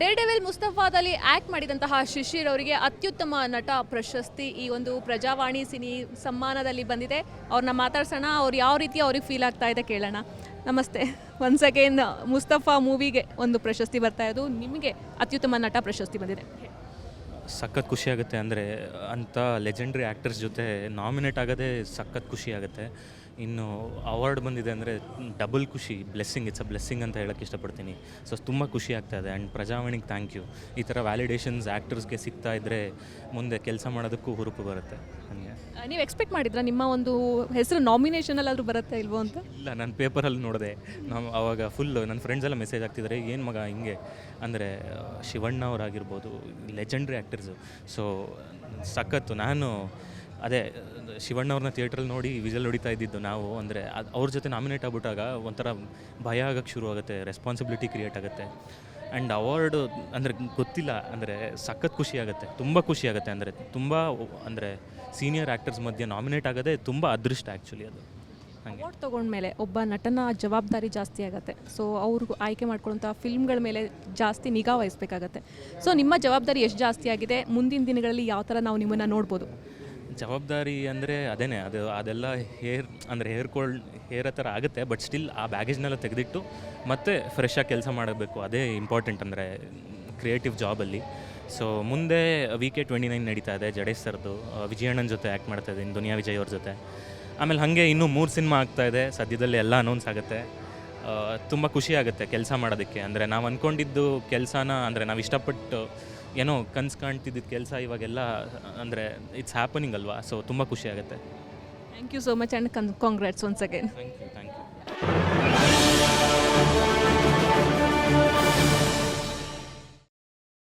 Deere devil ಮುಸ್ತಫಾದಲ್ಲಿ act ಮಾಡಿದಂತಹ ಶಿಶಿರ್ ಅವರಿಗೆ ಅತ್ಯುತ್ತಮ ನಟ ಪ್ರಶಸ್ತಿ. ಈ ಒಂದು ಪ್ರಜಾವಾಣಿ ಸಿನಿ ಸಮ್ಮಾನದಲ್ಲಿ ಬಂದಿದೆ. ಅವ್ರನ್ನ ಮಾತಾಡ್ಸೋಣ, ಅವ್ರು ಯಾವ ರೀತಿ ಅವ್ರಿಗೆ ಫೀಲ್ ಆಗ್ತಾ ಇದೆ ಕೇಳೋಣ. ನಮಸ್ತೆ. ಒನ್ಸ್ ಅಗೇನ್ ಮುಸ್ತಫಾ ಮೂವಿಗೆ ಒಂದು ಪ್ರಶಸ್ತಿ ಬರ್ತಾ ಇರೋದು. ನಿಮಗೆ ಅತ್ಯುತ್ತಮ ನಟ ಪ್ರಶಸ್ತಿ ಬಂದಿದೆ. ಸಖತ್ ಖುಷಿ ಆಗುತ್ತೆ ಅಂದರೆ ಅಂಥ ಲೆಜೆಂಡ್ರಿ ಆ್ಯಕ್ಟರ್ಸ್ ಜೊತೆ ನಾಮಿನೇಟ್ ಆಗೋದೇ ಸಖತ್ ಖುಷಿ ಆಗುತ್ತೆ. ಇನ್ನು ಅವಾರ್ಡ್ ಬಂದಿದೆ ಅಂದರೆ ಡಬಲ್ ಖುಷಿ ಬ್ಲೆಸ್ಸಿಂಗ್ ಇಟ್ಸ್ ಅ ಬ್ಲೆಸ್ಸಿಂಗ್ ಅಂತ ಹೇಳಕ್ಕೆ ಇಷ್ಟಪಡ್ತೀನಿ. ಸೊ ತುಂಬ ಖುಷಿ ಆಗ್ತಾ ಇದೆ. ಆ್ಯಂಡ್ ಪ್ರಜಾವಾಣಿಗೆ ಥ್ಯಾಂಕ್ ಯು ಈ ಥರ ವ್ಯಾಲಿಡೇಷನ್ಸ್ ಆ್ಯಕ್ಟರ್ಸ್ಗೆ ಸಿಗ್ತಾ ಇದ್ದರೆ ಮುಂದೆ ಕೆಲಸ ಮಾಡೋದಕ್ಕೂ ಹುರುಪು ಬರುತ್ತೆ. ನನಗೆ ನೀವು ಎಕ್ಸ್ಪೆಕ್ಟ್ ಮಾಡಿದ್ರಾ? ನಿಮ್ಮ ಒಂದು ಹೆಸರು ನಾಮಿನೇಷನಲ್ಲಾದರೂ ಬರುತ್ತೆ ಇಲ್ವೋ ಅಂತ? ಇಲ್ಲ ನಾನು ಪೇಪರಲ್ಲಿ ನೋಡಿದೆ. ನಾವು ಅವಾಗ ಫುಲ್ ನನ್ನ ಫ್ರೆಂಡ್ಸ್ ಎಲ್ಲ ಮೆಸೇಜ್ ಆಗ್ತಿದ್ದಾರೆ ಏನು ಮಗ ಹಿಂಗೆ? ಅಂದರೆ ಶಿವಣ್ಣ ಅವರಾಗಿರ್ಬೋದು ಲೆಜೆಂಡ್ರಿ ಆ್ಯಕ್ಟರ್ಸು ಸೊ ಸಖತ್ತು ನಾನು ಅದೇ ಶಿವಣ್ಣವ್ರನ್ನ ಥಿಯೇಟ್ರಲ್ಲಿ ನೋಡಿ ವಿಜಲ್ ಹೊಡಿತಾ ಇದ್ದಿದ್ದು ನಾವು, ಅಂದರೆ ಅದು ಅವ್ರ ಜೊತೆ ನಾಮಿನೇಟ್ ಆಗ್ಬಿಟ್ಟಾಗ ಒಂಥರ ಭಯ ಆಗಕ್ಕೆ ಶುರು ಆಗುತ್ತೆ ರೆಸ್ಪಾನ್ಸಿಬಿಲಿಟಿ ಕ್ರಿಯೇಟ್ ಆಗುತ್ತೆ. ಆ್ಯಂಡ್ ಅವಾರ್ಡು ಅಂದರೆ ಗೊತ್ತಿಲ್ಲ, ಅಂದರೆ ಸಖತ್ ಖುಷಿ ಆಗುತ್ತೆ, ತುಂಬ ಖುಷಿ ಆಗುತ್ತೆ, ಅಂದರೆ ತುಂಬ, ಅಂದರೆ ಸೀನಿಯರ್ ಆ್ಯಕ್ಟರ್ಸ್ ಮಧ್ಯೆ ನಾಮಿನೇಟ್ ಆಗೋದೇ ತುಂಬ ಅದೃಷ್ಟ ಆ್ಯಕ್ಚುಲಿ ಅದು. ಅವಾರ್ಡ್ ತೊಗೊಂಡ್ಮೇಲೆ ಒಬ್ಬ ನಟನ ಜವಾಬ್ದಾರಿ ಜಾಸ್ತಿ ಆಗುತ್ತೆ. ಸೊ ಅವ್ರಿಗೂ ಆಯ್ಕೆ ಮಾಡ್ಕೊಳ್ಳೋಂಥ ಫಿಲ್ಮ್ಗಳ ಮೇಲೆ ಜಾಸ್ತಿ ನಿಗಾ ವಹಿಸ್ಬೇಕಾಗತ್ತೆ. ಸೊ ನಿಮ್ಮ ಜವಾಬ್ದಾರಿ ಎಷ್ಟು ಜಾಸ್ತಿ ಆಗಿದೆ? ಮುಂದಿನ ದಿನಗಳಲ್ಲಿ ಯಾವ ಥರ ನಾವು ನಿಮ್ಮನ್ನು ನೋಡ್ಬೋದು? ಜವಾಬ್ದಾರಿ ಅಂದರೆ ಅದೇನೆ, ಅದು ಅದೆಲ್ಲ ಹೇರ್, ಅಂದರೆ ಹೇರ್ಕೊಳ್ ಹೇರ್ ಥರ ಆಗುತ್ತೆ ಬಟ್ ಸ್ಟಿಲ್ ಆ ಬ್ಯಾಗೇಜ್ನೆಲ್ಲ ತೆಗೆದಿಟ್ಟು ಮತ್ತೆ ಫ್ರೆಶ್ ಆಗಿ ಕೆಲಸ ಮಾಡಬೇಕು. ಅದೇ ಇಂಪಾರ್ಟೆಂಟ್ ಅಂದರೆ ಕ್ರಿಯೇಟಿವ್ ಜಾಬಲ್ಲಿ ಸೊ ಮುಂದೆ ವಿ ಕೆ ಟ್ವೆಂಟಿ ನೈನ್ ನಡೀತಾ ಇದೆ, ಜಡೇಶ್ ಸರ್ದು ವಿಜಯಣ್ಣನ ಜೊತೆ ಆ್ಯಕ್ಟ್ ಮಾಡ್ತಾ ಇದ್ದೀನಿ, ದುನಿಯಾ ವಿಜಯ್ ಅವ್ರ ಜೊತೆ. ಆಮೇಲೆ ಹಾಗೆ ಇನ್ನೂ ಮೂರು ಸಿನಿಮಾ ಆಗ್ತಾ ಇದೆ, ಸದ್ಯದಲ್ಲಿ ಎಲ್ಲ ಅನೌನ್ಸ್ ಆಗುತ್ತೆ. ತುಂಬ ಖುಷಿಯಾಗುತ್ತೆ ಕೆಲಸ ಮಾಡೋದಕ್ಕೆ. ಅಂದರೆ ನಾವು ಅಂದ್ಕೊಂಡಿದ್ದು ಕೆಲಸನ ಅಂದರೆ ನಾವು ಇಷ್ಟಪಟ್ಟು ಏನೋ ಕನ್ಸು ಕಾಣ್ತಿದ್ದಿದ್ದ ಕೆಲಸ ಇವಾಗೆಲ್ಲ ಅಂದರೆ ಇಟ್ಸ್ ಹ್ಯಾಪನಿಂಗ್ ಅಲ್ವಾ? ಸೊ ತುಂಬ ಖುಷಿಯಾಗುತ್ತೆ thank you so much and con congrats once again thank you thank you